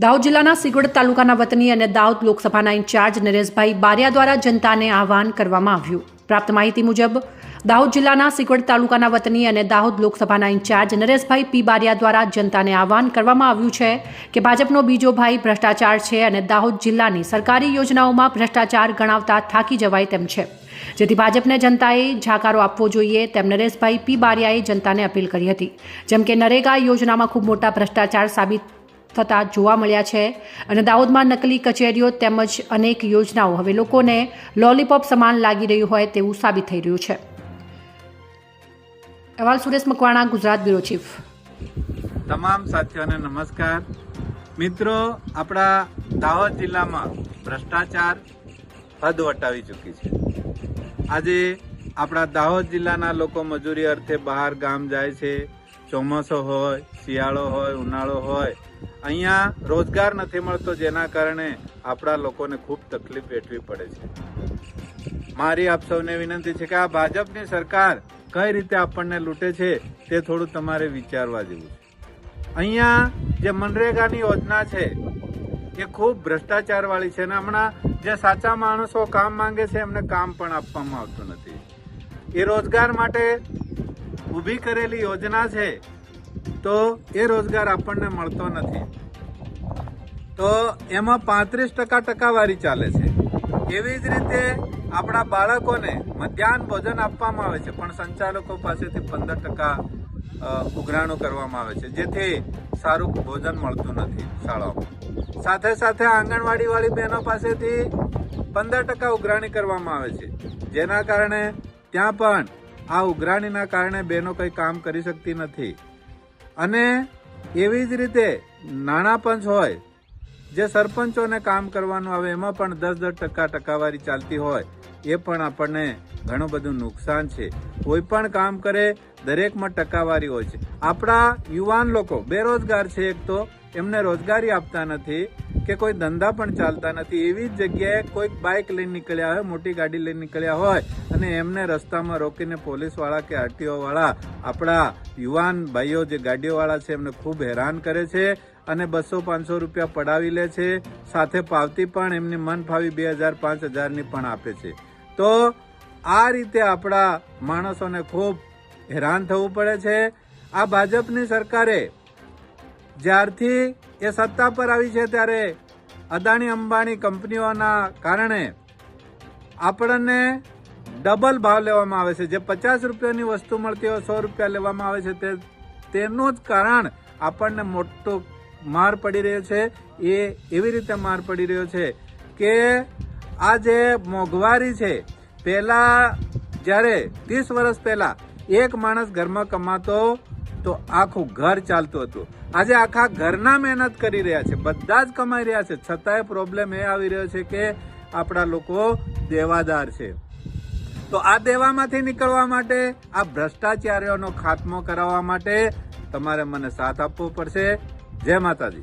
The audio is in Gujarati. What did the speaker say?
દાહોદ જિલ્લાના સિગોડ તાલુકાના વતની અને દાહોદ લોકસભાના ઇન્ચાર્જ નરેશભાઈ બારિયા દ્વારા જનતાને આહવાન કરવામાં આવ્યું. પ્રાપ્ત માહિતી મુજબ, દાહોદ જિલ્લાના સિગોડ તાલુકાના વતની અને દાહોદ લોકસભાના ઇન્ચાર્જ નરેશભાઈ પી બારિયા દ્વારા જનતાને આહવાન કરવામાં આવ્યું છે કે ભાજપનો બીજો ભાઈ ભ્રષ્ટાચાર છે અને દાહોદ જિલ્લાની સરકારી યોજનાઓમાં ભ્રષ્ટાચાર ગણાવતા થાકી જવાય તેમ છે. જેથી ભાજપને જનતાએ જાકારો આપવો જોઈએ તેમ નરેશભાઈ પી બારિયાએ જનતાને અપીલ કરી હતી. જેમ કે નરેગા યોજનામાં ખૂબ મોટા ભ્રષ્ટાચાર સાબિત થતા જોવા મળ્યા છે. અને દાહોદમાં નકલી કચેરીઓ તેમજ અનેક યોજનાઓ. હવે લોકોને લોલીપોપ સમાન લાગી રહ્યું હોય તેવું સાબિત થઈ રહ્યું છે. અહેવાલ સુરેશ મકવાણા, ગુજરાત બ્યુરો ચીફ. તમામ સાથીઓને નમસ્કાર. મિત્રો, આપણા દાહોદ જિલ્લામાં ભ્રષ્ટાચાર હદ વટાવી ચૂકી છે. આજે આપણા દાહોદ જિલ્લાના લોકો મજૂરી અર્થે બહાર ગામ જાય છે. ચોમાસો હોય, શિયાળો હોય, ઉનાળો હોય, અહીંયા રોજગાર નથી મળતો જેના કારણે આપણા લોકોને ખૂબ તકલીફ વેઠવી પડે છે. મારી આપ સૌને વિનંતી છે કે આ ભાજપની સરકાર કઈ રીતે આપણને લૂંટે છે તે થોડું તમારે વિચારવા જેવું છે. અહીંયા જે મનરેગાની યોજના છે, એ ખૂબ ભ્રષ્ટાચાર વાળી છે અને હમણાં જે સાચા માણસો કામ માંગે છે એમને કામ પણ આપવામાં આવતું નથી. એ રોજગાર માટે ઊભી કરેલી યોજના છે, તો એ રોજગાર આપણને મળતો નથી. તો એમાં પાંત્રીસ ટકા ટકાવારી ચાલે છે. એવી જ રીતે આપણા બાળકોને મધ્યાહન ભોજન આપવામાં આવે છે, પણ સંચાલકો પાસેથી પંદર ટકા ઉઘરાણું કરવામાં આવે છે, જેથી સારું ભોજન મળતું નથી શાળાઓમાં. સાથે સાથે આંગણવાડીવાળી બહેનો પાસેથી પંદર ટકા ઉઘરાણી કરવામાં આવે છે, જેના કારણે ત્યાં પણ આ ઉઘરાણીના કારણે બહેનો કંઈ કામ કરી શકતી નથી. અને એવી જ રીતે નાણાં પંચ હોય, જે સરપંચોને કામ કરવાનું આવે, એમાં પણ દસ દસ ટકા ટકાવારી ચાલતી હોય, એ પણ આપણને ઘણું બધું નુકસાન છે. કોઈ પણ કામ કરે, દરેકમાં ટકાવારી હોય છે. આપણા યુવાન લોકો, બેરોજગાર છે એક તો, એમને રોજગારી આપતા નથી. કે કોઈ ધંધા પણ ચાલતા નથી. એવી જગ્યાએ કોઈક બાઇક લઈને નીકળ્યા હોય, મોટી ગાડી લઈને નીકળ્યા હોય અને એમને રસ્તામાં રોકીને પોલીસવાળા કે આરટીઓવાળા, આપણા યુવાન ભાઈઓ જે ગાડીઓવાળા છે, એમને ખૂબ હેરાન કરે છે અને બસો પાંચસો રૂપિયા પડાવી લે છે. સાથે પાવતી પણ એમની મન ફાવી બે હજાર, પાંચ હજારની પણ આપે છે. તો આ રીતે આપણા માણસોને ખૂબ હેરાન થવું પડે છે. આ ભાજપની સરકારે જ્યારથી એ સત્તા પર આવી છે ત્યારે અદાણી અંબાણી કંપનીઓના કારણે આપણને ડબલ ભાવ લેવામાં આવે છે. જે પચાસ રૂપિયાની વસ્તુ મળતી હોય, સો રૂપિયા લેવામાં આવે છે તે, તેનું જ કારણ આપણને મોટો માર પડી રહ્યો છે. એ એવી રીતે માર પડી રહ્યો છે કે આ જે મોંઘવારી છે, પહેલાં જ્યારે ત્રીસ વર્ષ પહેલાં એક માણસ ઘરમાં કમાતો તો આખું ઘર ચાલતું હતું. આજે આખા ઘરના મહેનત કરી રહ્યા છે, બધા જ કમાઈ રહ્યા છે. છતાંય પ્રોબ્લેમ એ આવી રહ્યો છે કે આપણા લોકો દેવાદાર છે. તો આ દેવામાંથી નીકળવા માટે, આ ભ્રષ્ટાચારીઓનો ખાત્મો કરાવવા માટે તમારે મને સાથ આપવો પડશે. જય માતાજી.